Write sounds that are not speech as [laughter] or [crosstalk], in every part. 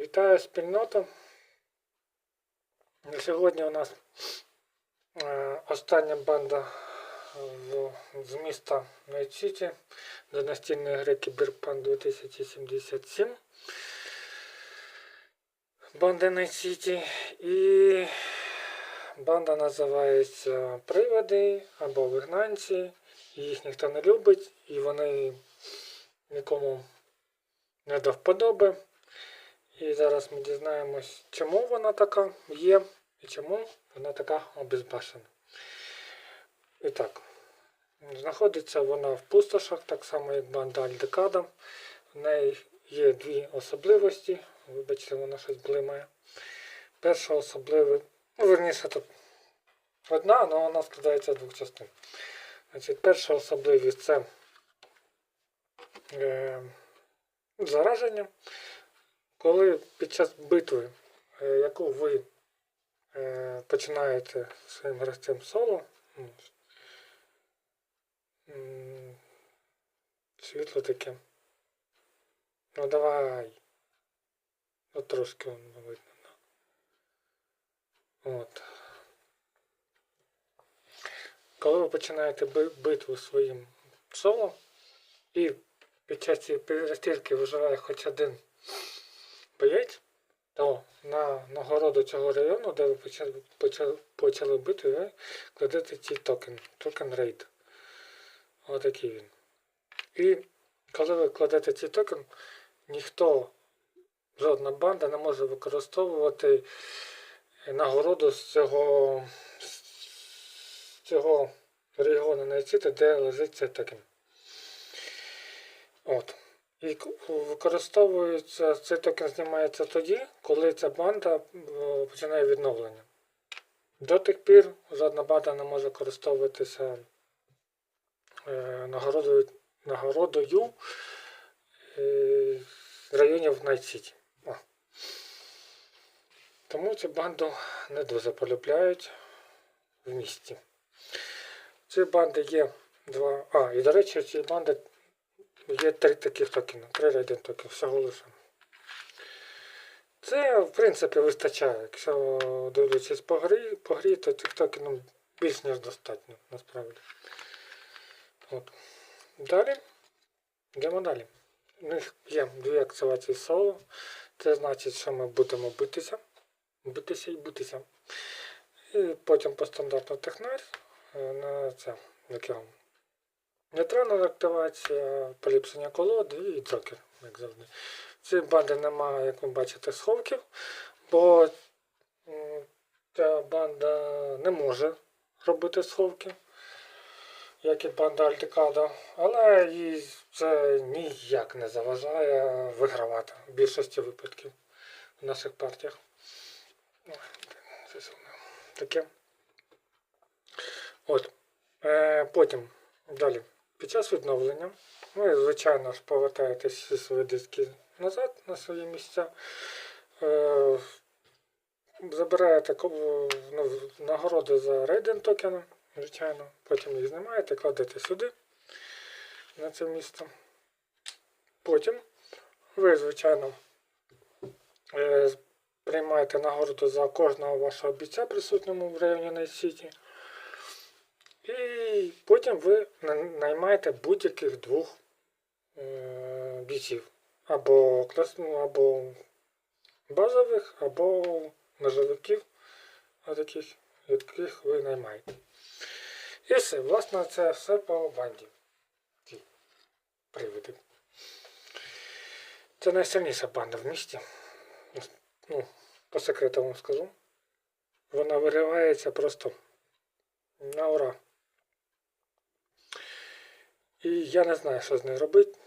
Вітаю спільноту. Сьогодні у нас е, остання банда з міста Найт-Сіті до настільної гри Кіберпанк 2077. Банда Найт-Сіті. І банда називається Приводи або Вигнанці. Їх ніхто не любить, і вони нікому не до вподоби. І зараз ми дізнаємось, чому вона така є і чому вона така обезбашена. І так, знаходиться вона в пустошах, так само як банда Альдекада. В неї є дві особливості. Вибачте, вона щось блимає. Перша особливість, ну, верніше, тут одна, але вона складається з двох частин. Значить, перша особливість це е, зараження. Коли під час битви, е, яку ви е, починаєте своїм гравцем соло, ну, світло таке. Ну давай. Ну трошки воно видно. От. Коли ви починаєте битву своїм соло, і під час цієї перестрілки виживає хоч один боєць, то на нагороду цього району, де ви почали, почали, почали бити, ви кладете цей токен, токен рейд. Отакий він. І коли ви кладете цей токен, ніхто, жодна банда не може використовувати нагороду з цього, з цього регіону на де лежить цей токен. От. Використовується, цей токен знімається тоді, коли ця банда е, починає відновлення. До тих пір жодна банда не може користуватися е, нагородою, нагородою е, районів Найт-Сіті. Тому цю банду не дуже полюбляють в місті. Ці банди є два. А, і до речі, ці банди Є три таких токени, три рейден токен, всього лише. Це, в принципі, вистачає. Якщо дивлячись по грі, по грі то цих токенів більш ніж достатньо, насправді. От. Далі. Йдемо далі. У них є дві активації соло. Це значить, що ми будемо битися. Битися і битися. І потім по стандартну технарь е, на це, як його, Нейтральна активація, поліпшення колоди і джокер, як завжди. В цій банди немає, як ви бачите, сховків, бо ця банда не може робити сховки, як і банда Альтикада, але їй це ніяк не заважає вигравати в більшості випадків в наших партіях. Сумно. Таке. От. Е, потім. Далі. Під час відновлення ви, звичайно ж, повертаєтесь свої диски назад на свої місця. Е, забираєте ну, нагороди за рейден токени, звичайно. Потім їх знімаєте, кладете сюди, на це місце. Потім ви, звичайно, е, приймаєте нагороду за кожного вашого бійця, присутньому в районі Найт-Сіті. І потім ви наймаєте будь-яких двох е, бійців. Або ну, або базових, або ножовиків, таких, яких ви наймаєте. І все, власне, це все по банді. Ті приводи. Це найсильніша банда в місті. Ну, по секрету вам скажу. Вона виривається просто на ура. І я не знаю, що з нею робити.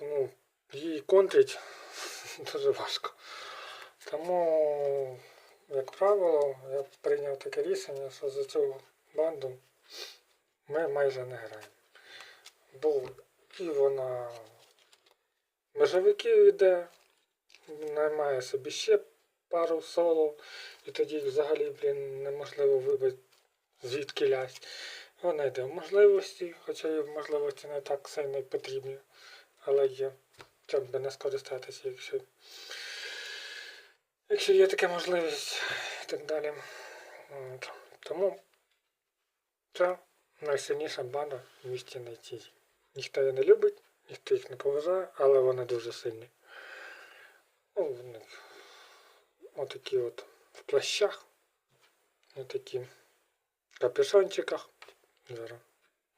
Ну, її контрить [laughs] дуже важко. Тому, як правило, я прийняв таке рішення, що за цю банду ми майже не граємо. Бо і вона межовиків йде, наймає собі ще пару соло, і тоді взагалі, блін, неможливо вибити звідки лясть. Вона йде в можливості, хоча і можливості не так сильно потрібні, але є. чим би не скористатися, якщо, якщо є така можливість і так далі. Тому це найсильніша банда в місті Найтізі. Ніхто її не любить, ніхто їх не поважає, але вони дуже сильні. Ну, отакі от в плащах, отакі в капюшончиках. Зараз.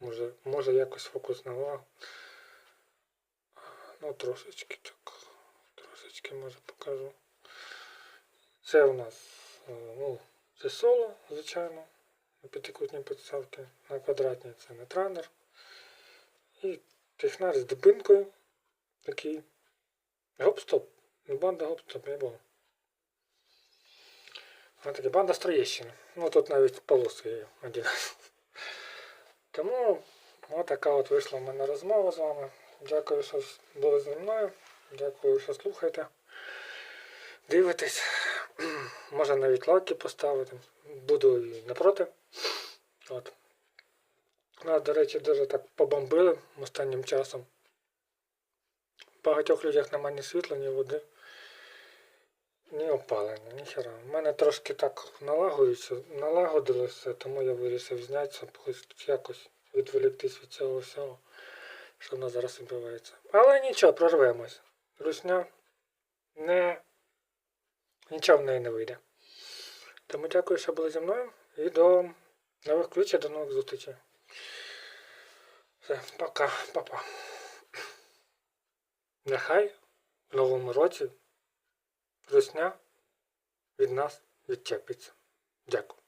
Може, може якось фокус на увагу. Ну, трошечки так. Трошечки може покажу. Це у нас е, ну, це соло, звичайно. На п'ятикутній підставці. На квадратній це нетранер. І технар з дубинкою. Такий. Гоп-стоп. Банда гоп-стоп. Ось такі банда з Троєщини. Ну тут навіть полоси є один. Тому отака от вийшла в мене розмова з вами. Дякую, що були зі мною. Дякую, що слухаєте. Дивитесь. [clears throat] Може навіть лайки поставити. Буду і не проти. От. Нас, до речі, дуже так побомбили останнім часом. В багатьох людях немає ні світла, ні води, ні опалення, ні хера. У мене трошки так налагодиться, налагодилося, тому я вирішив знятися, хоч якось відволіктись від цього всього, що в нас зараз відбувається. Але нічого, прорвемось. Русня не нічого в неї не вийде. Тому дякую, що були зі мною. І до нових ключів, до нових зустрічей. Все, пока, папа. Нехай в новому році русня від нас відчепиться. Дякую.